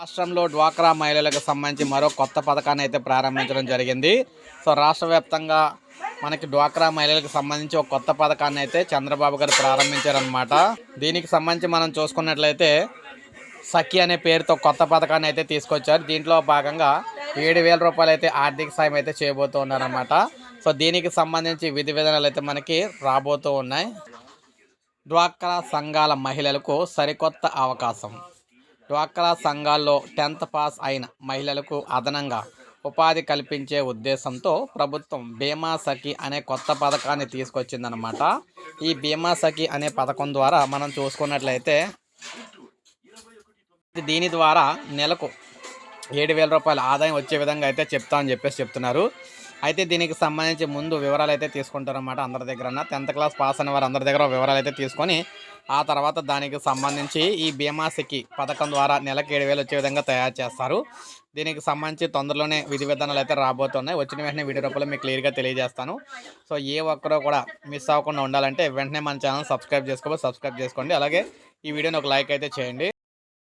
రాష్ట్రంలో డ్వాక్రా మహిళలకు సంబంధించి మరో కొత్త పథకాన్ని అయితే ప్రారంభించడం జరిగింది. సో రాష్ట్ర వ్యాప్తంగా మనకి డ్వాక్రా మహిళలకు సంబంధించి ఒక కొత్త పథకాన్ని అయితే చంద్రబాబు గారు ప్రారంభించారనమాట దీనికి సంబంధించి మనం చూసుకున్నట్లయితే సఖి అనే పేరుతో కొత్త పథకాన్ని అయితే తీసుకొచ్చారు. దీంట్లో భాగంగా ఏడు వేల రూపాయలు అయితే ఆర్థిక సాయం అయితే చేయబోతూ ఉన్నారన్నమాట. సో దీనికి సంబంధించి విధి విధానాలు అయితే మనకి రాబోతూ ఉన్నాయి. డ్వాక్రా సంఘాల మహిళలకు సరికొత్త అవకాశం. డ్వాక్రా సంఘాల్లో టెన్త్ పాస్ అయిన మహిళలకు అదనంగా ఉపాధి కల్పించే ఉద్దేశంతో ప్రభుత్వం బీమా సఖి అనే కొత్త పథకాన్ని తీసుకొచ్చిందనమాట ఈ బీమా సఖి అనే పథకం ద్వారా మనం చూసుకున్నట్లయితే దీని ద్వారా నెలకు ఏడు వేల రూపాయల ఆదాయం వచ్చే విధంగా అయితే చెప్తా అని చెప్పేసి చెప్తున్నారు. అయితే దీనికి సంబంధించి ముందు వివరాలు అయితే తీసుకుంటారన్నమాట అందరి దగ్గర టెన్త్ క్లాస్ పాస్ అయిన వారు అందరి దగ్గర వివరాలు అయితే తీసుకొని ఆ తర్వాత దానికి సంబంధించి ఈ బీమా సిక్కి పథకం ద్వారా నెలకు ఏడు వేలు వచ్చే విధంగా తయారు చేస్తారు. దీనికి సంబంధించి తొందరలోనే విధి విధానాలు అయితే రాబోతున్నాయి. వచ్చిన వెంటనే వీడియో రూపంలో మీకు క్లియర్గా తెలియజేస్తాను. సో ఏ ఒక్కరో కూడా మిస్ అవ్వకుండా ఉండాలంటే వెంటనే మన ఛానల్ సబ్స్క్రైబ్ చేసుకోవాలి. సబ్స్క్రైబ్ చేసుకోండి. అలాగే ఈ వీడియోని ఒక లైక్ అయితే చేయండి.